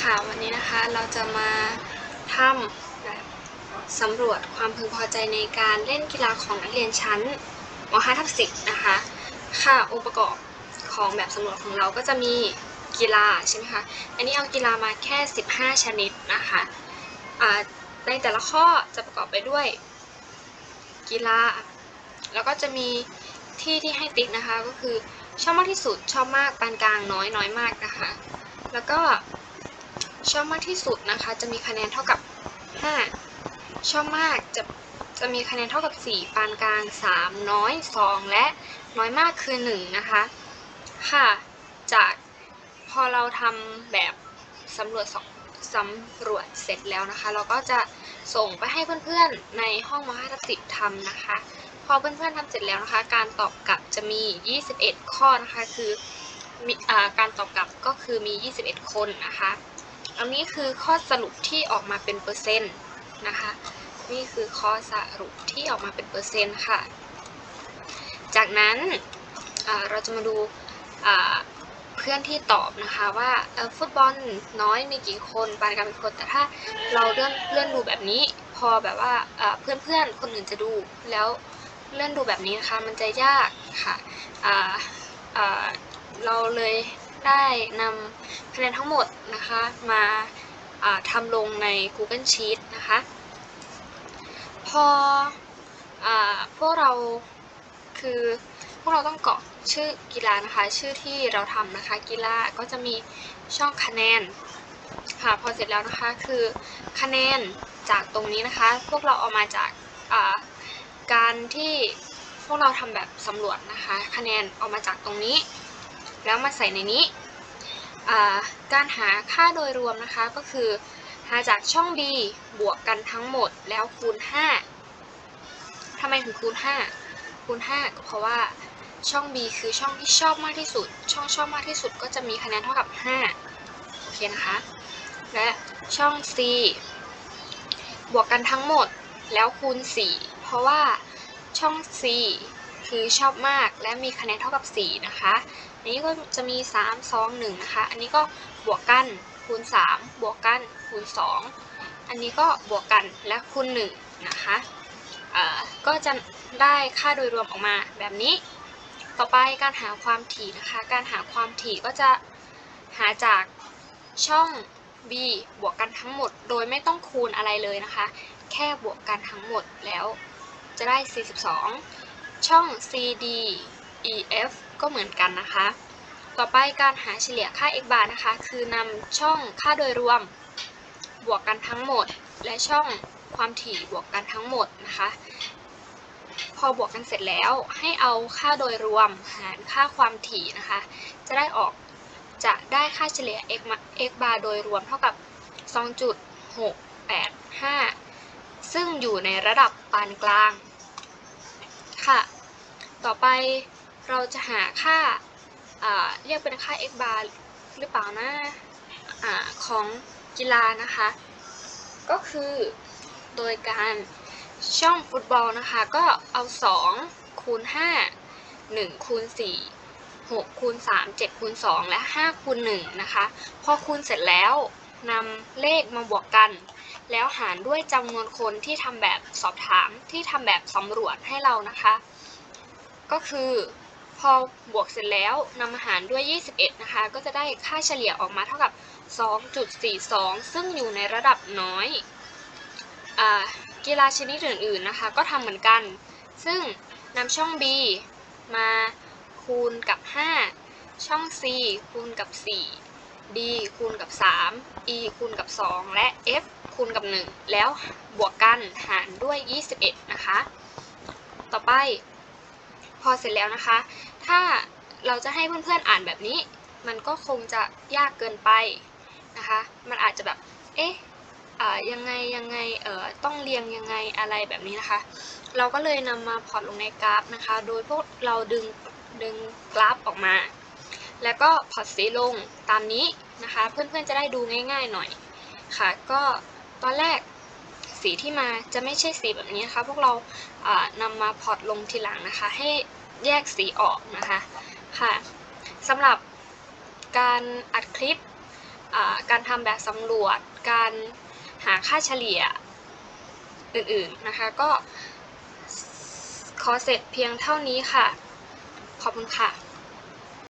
ค่ะ วันนี้นะคะเราจะมาทำแบบสำรวจความพึงพอใจในการเล่นกีฬาของนักเรียนชั้นม .5 ทับ10นะคะ ค่ะ องค์ประกอบของแบบสำรวจของเราก็จะมีกีฬาใช่ไหมคะอันนี้เอากีฬามาแค่ 15 ชนิดนะคะในแต่ละข้อจะประกอบไปด้วย กีฬา แล้วก็จะมีที่ที่ให้ติ๊กนะคะก็คือชอบมากที่สุดชอบมากปานกลางน้อยน้อยมากนะคะ แล้วก็ ชอบมากที่สุดนะคะ จะมีคะแนนเท่ากับ 5 ชอบมากจะจะมีคะแนนเท่ากับ 4 ปานกลาง 3 น้อย 2 และน้อยมากคือ 1 นะคะ ค่ะ จากพอเราทำแบบสำรวจสองสำรวจเสร็จแล้วนะคะ เราก็จะส่งไปให้เพื่อนๆในห้องม5ทับ10ทำนะคะ พอเพื่อนๆทำเสร็จแล้วนะคะ การตอบกลับจะมี 21 ข้อนะคะ คืออการตอบกลับก็คือมี 21 คนนะคะ อันนี้คือข้อสรุปที่ออกมาเป็นเปอร์เซ็นต์นะคะ นี่คือข้อสรุปที่ออกมาเป็นเปอร์เซ็นต์ค่ะ จากนั้นเราจะมาดูเพื่อนที่ตอบนะคะว่าฟุตบอลน้อยมีกี่คนปานกลางมีคน แต่ถ้าเราเลื่อนเลื่อนดูแบบนี้ พอแบบว่าเอ่อเพื่อนๆคนอื่นจะดูแล้วเลื่อนดูแบบนี้นะคะมันจะยากค่ะเราเลย ได้นำคะแนนทั้งหมดนะคะมาทำลงใน Google Sheet นะคะ พออาพวกเราคือพวกเราต้องกรอกชื่อกีฬานะคะ ชื่อที่เราทำนะคะกีฬาก็จะมีช่องคะแนนค่ะพอเสร็จแล้วนะคะคือคะแนนจากตรงนี้นะคะ พวกเราเอามาจากการที่พวกเราทำแบบสำรวจนะคะ คะแนนเอามาจากตรงนี้ แล้วมาใส่ในนี้ การหาค่าโดยรวมนะคะก็คือหาจากช่อง B บวกกันทั้งหมดแล้วคูณ 5ทำไมถึงคูณ 5 คูณ 5 ก็เพราะว่าช่อง B คือช่องที่ชอบมากที่สุด ช่องชอบมากที่สุดก็จะมีคะแนนเท่ากับ 5 โอเคนะคะ และช่อง C บวกกันทั้งหมดแล้วคูณ 4 เพราะว่าช่อง C คือชอบมากและมีคะแนนเท่ากับ 4 นะคะ อันนี้ก็จะมี 3 2 1 นะคะ อันนี้ก็บวกกันคูณ 3 บวกกันคูณ 2 อันนี้ก็บวกกันและคูณ 1 นะคะก็จะได้ค่าโดยรวมออกมาแบบนี้ ต่อไปการหาความถี่นะคะ การหาความถี่ก็จะหาจากช่อง b บวกกันทั้งหมด โดยไม่ต้องคูณอะไรเลยนะคะ แค่บวกกันทั้งหมดแล้วจะได้ 42 ช่อง cd ef ก็เหมือนกันนะคะ ต่อไปการหาเฉลี่ยค่า x bar นะคะ คือนำช่องค่าโดยรวม บวกกันทั้งหมด และช่องความถี่บวกกันทั้งหมดนะคะ พอบวกกันเสร็จแล้วให้เอาค่าโดยรวมหารค่าความถี่นะคะ จะได้ออกจะได้ค่าเฉลี่ย x x bar โดยรวมเท่ากับ 2.685 ซึ่งอยู่ในระดับปานกลาง ค่ะ ต่อไปเราจะหาค่าเรียกเป็นค่า x bar หรือเปล่านะอาของกีฬานะคะ ก็คือโดยการช่องฟุตบอลนะคะ ก็เอา 2 คูณ 5 1 คูณ 4 6 คูณ 3 7 คูณ 2 และ 5 คูณ 1 นะคะ พอคูณเสร็จแล้ว นำเลขมาบวกกัน แล้วหารด้วยจำนวนคนที่ทำแบบสอบถามที่ทำแบบสำรวจให้เรานะคะ ก็คือพอบวกเสร็จแล้วนำมาหารด้วย 21 นะคะ ก็จะได้ค่าเฉลี่ยออกมาเท่ากับ 2.42 ซึ่งอยู่ในระดับน้อยอกีฬาชนิดอื่นๆนะคะ ก็ทำเหมือนกัน ซึ่งนำช่อง B มาคูณกับ 5 ช่อง C คูณกับ 4 D คูณกับ 3 E คูณกับ 2 และ F คูณกับ 1 แล้วบวกกันหารด้วย 21 นะคะ ต่อไปพอเสร็จแล้วนะคะ ถ้าเราจะให้เพื่อนๆอ่านแบบนี้ มันก็คงจะยากเกินไปนะคะ มันอาจจะแบบ เอ๊ะยังไงยังไงเอ่อต้องเรียงยังไงอะไรแบบนี้นะคะ เราก็เลยนำมาพอร์ตลงในกราฟนะคะ โดยพวกเราดึงดึงกราฟออกมา แล้วก็พอร์ตสีลงตามนี้นะคะ เพื่อนๆจะได้ดูง่ายๆหน่อยค่ะ ก็ตอนแรกสีที่มาจะไม่ใช่สีแบบนี้นะคะ พวกเราานำมาพอร์ตลงทีหลังนะคะ ให้แยกสีออกนะคะค่ะสำหรับการอัดคลิปาการทำแบบสำรวจ การหาค่าเฉลี่ยอื่นๆนะคะ ก็ขอเสร็จเพียงเท่านี้ค่ะ ขอบคุณค่ะ